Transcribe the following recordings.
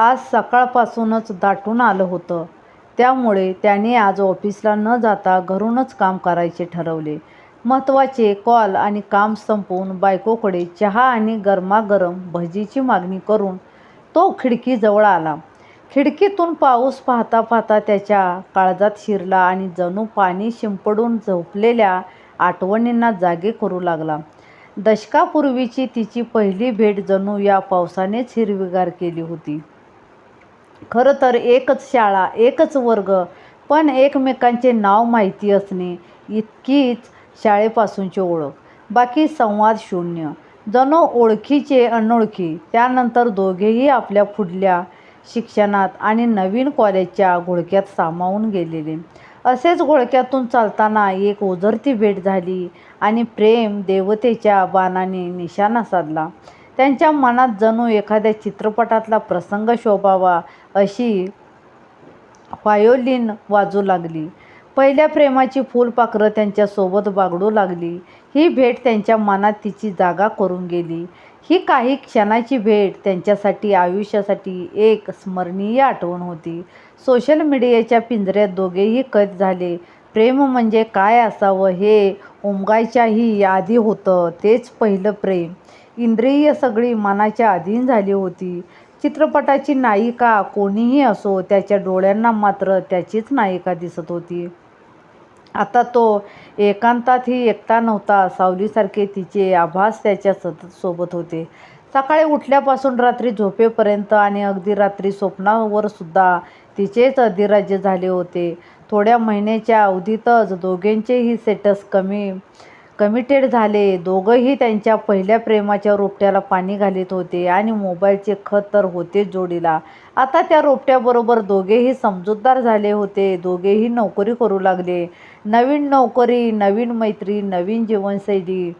आज सकाळपासूनच दाटून आलं होतं. त्यामुळे त्याने आज ऑफिसला न जाता घरूनच काम करायचे ठरवले. महत्त्वाचे कॉल आणि काम संपवून बायकोकडे चहा आणि गरमागरम भजीची मागणी करून तो खिडकीजवळ आला. खिडकीतून पाऊस पाहता पाहता त्याच्या काळजात शिरला आणि जणू पाणी शिंपडून झोपलेल्या आठवणींना जागे करू लागला. दशकापूर्वीची तिची पहिली भेट जणू या पावसानेच हिरवीगार केली होती. खरं तर एकच शाळा एकच वर्ग पण एकमेकांचे नाव माहिती असणे इतकीच शाळेपासूनची ओळख. बाकी संवाद शून्य. जणू ओळखीचे अनोळखी त्यानंतर दोघेही आपल्या पुढल्या शिक्षणात आणि नवीन कॉलेजच्या घोळक्यात सामावून गेलेले. असेच घोळक्यातून चालताना एक ओझरती भेट झाली आणि प्रेम देवतेच्या बाणाने निशाणा साधला. त्यांच्या मनात जणू एखाद्या चित्रपटातला प्रसंग शोभावा अशी व्हायोलिन वाजू लागली. पहिल्या प्रेमाची फुलपाखरं त्यांच्यासोबत बागडू लागली. ही भेट त्यांच्या मनात तिची जागा करून गेली. ही काही क्षणाची भेट त्यांच्यासाठी आयुष्यासाठी एक स्मरणीय आठवण होती. सोशल मीडियाच्या पिंजऱ्यात दोघेही कैद झाले. प्रेम म्हणजे काय असावं हे उमगायच्याही आधी होतं. तेच पहिलं प्रेम. इंद्रिय सगळी मनाच्या अधीन झाली होती. चित्रपटाची नायिका कोणीही असो त्याच्या डोळ्यांना मात्र त्याचीच नायिका दिसत होती. आता तो एकांतातही एकटा नव्हता. सावलीसारखे तिचे आभास त्याच्या सतत सोबत होते. सकाळी उठल्यापासून रात्री झोपेपर्यंत आणि अगदी रात्री स्वप्नावर सुद्धा तिचेच अधिराज्य झाले होते. थोड्या महिन्याच्या अवधीतच दोघेंचेही स्टेटस कमी कमिटेड झाले. दोघंही त्यांच्या पहिल्या प्रेमाच्या रोपट्याला पाणी घालीत होते आणि मोबाईलचे खत तर होतेच जोडीला. आता त्या रोपट्याबरोबर दोघेही समजूतदार झाले होते. दोघेही नोकरी करू लागले. नवीन नोकरी नवीन मैत्री नवीन जीवनशैली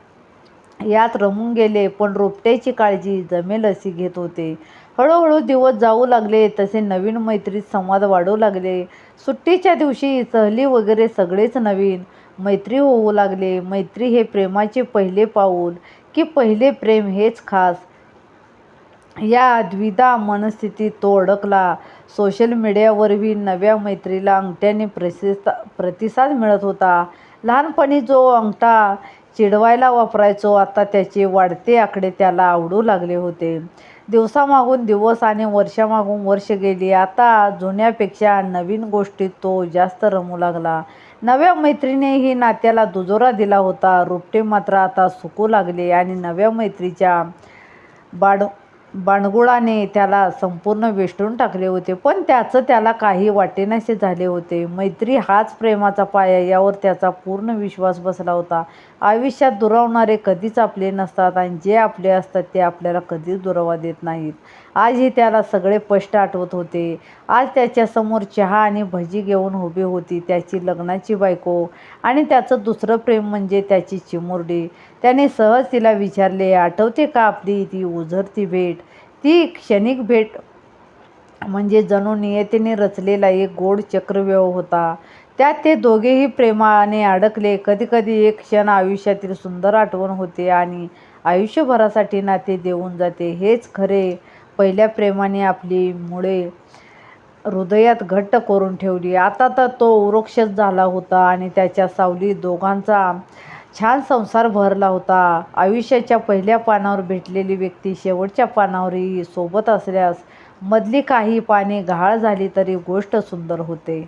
यात रमून गेले पण रोपट्याची काळजी जमेल अशी घेत होते. हळूहळू दिवस जाऊ लागले तसे नवीन मैत्रीत संवाद वाढू लागले. सुट्टीच्या दिवशी सहली वगैरे सगळेच नवीन. मैत्री होऊ लागले. मैत्री हे प्रेमाचे पहिले पाऊल की पहिले प्रेम हेच खास. या द्विधा मनस्थितीत तो अडकला सोशल मीडियावरही नव्या मैत्रीला अंगठ्याने प्रसिस्ता प्रतिसाद मिळत होता. लहानपणी जो अंगठा चिडवायला वापरायचो आता त्याचे वाढते आकडे त्याला आवडू लागले होते. दिवसामागून दिवस आणि वर्षामागून वर्ष गेली. आता जुन्यापेक्षा नवीन गोष्टीत तो जास्त रमू लागला. नव्या मैत्रिणीही नात्याला दुजोरा दिला होता. रोपटे मात्र आता सुकू लागले आणि नव्या मैत्रीच्या बाड बाणगुळाने त्याला संपूर्ण वेष्टून टाकले होते. पण त्याचं त्याला काही वाटेनासे झाले होते. मैत्री हाच प्रेमाचा पाया यावर त्याचा पूर्ण विश्वास बसला होता. आयुष्यात दुरावणारे कधीच आपले नसतात आणि जे आपले असतात ते आपल्याला कधीच दुरावा देत नाहीत. आजही त्याला सगळे स्पष्ट आठवत होते. आज त्याच्यासमोर चहा आणि भजी घेऊन उभी होती. त्याची लग्नाची बायको आणि त्याचं दुसरं प्रेम म्हणजे त्याची चिमुरडी. त्याने सहज तिला विचारले आठवते का आपली ती ओझरती भेट? ती क्षणिक भेट म्हणजे जणू नियतीने रचलेला एक गोड चक्रव्यूह होता. त्यात ते दोघेही प्रेमाने अडकले. कधीकधी एक क्षण आयुष्यातील सुंदर आठवण होते आणि आयुष्यभरासाठी नाते देऊन जाते. हेच खरे पहिल्या प्रेमाने आपली मुळे हृदयात घट्ट करून ठेवली. आता तर तो वृक्षच झाला होता आणि त्याच्या सावलीत दोघांचा छान संसार भरला होता. आयुष्याच्या पहिल्या पानावर भेटलेली व्यक्ती शेवटच्या पानावरही सोबत असल्यास मधली काही पाने गहाळ झाली तरी गोष्ट सुंदर होते.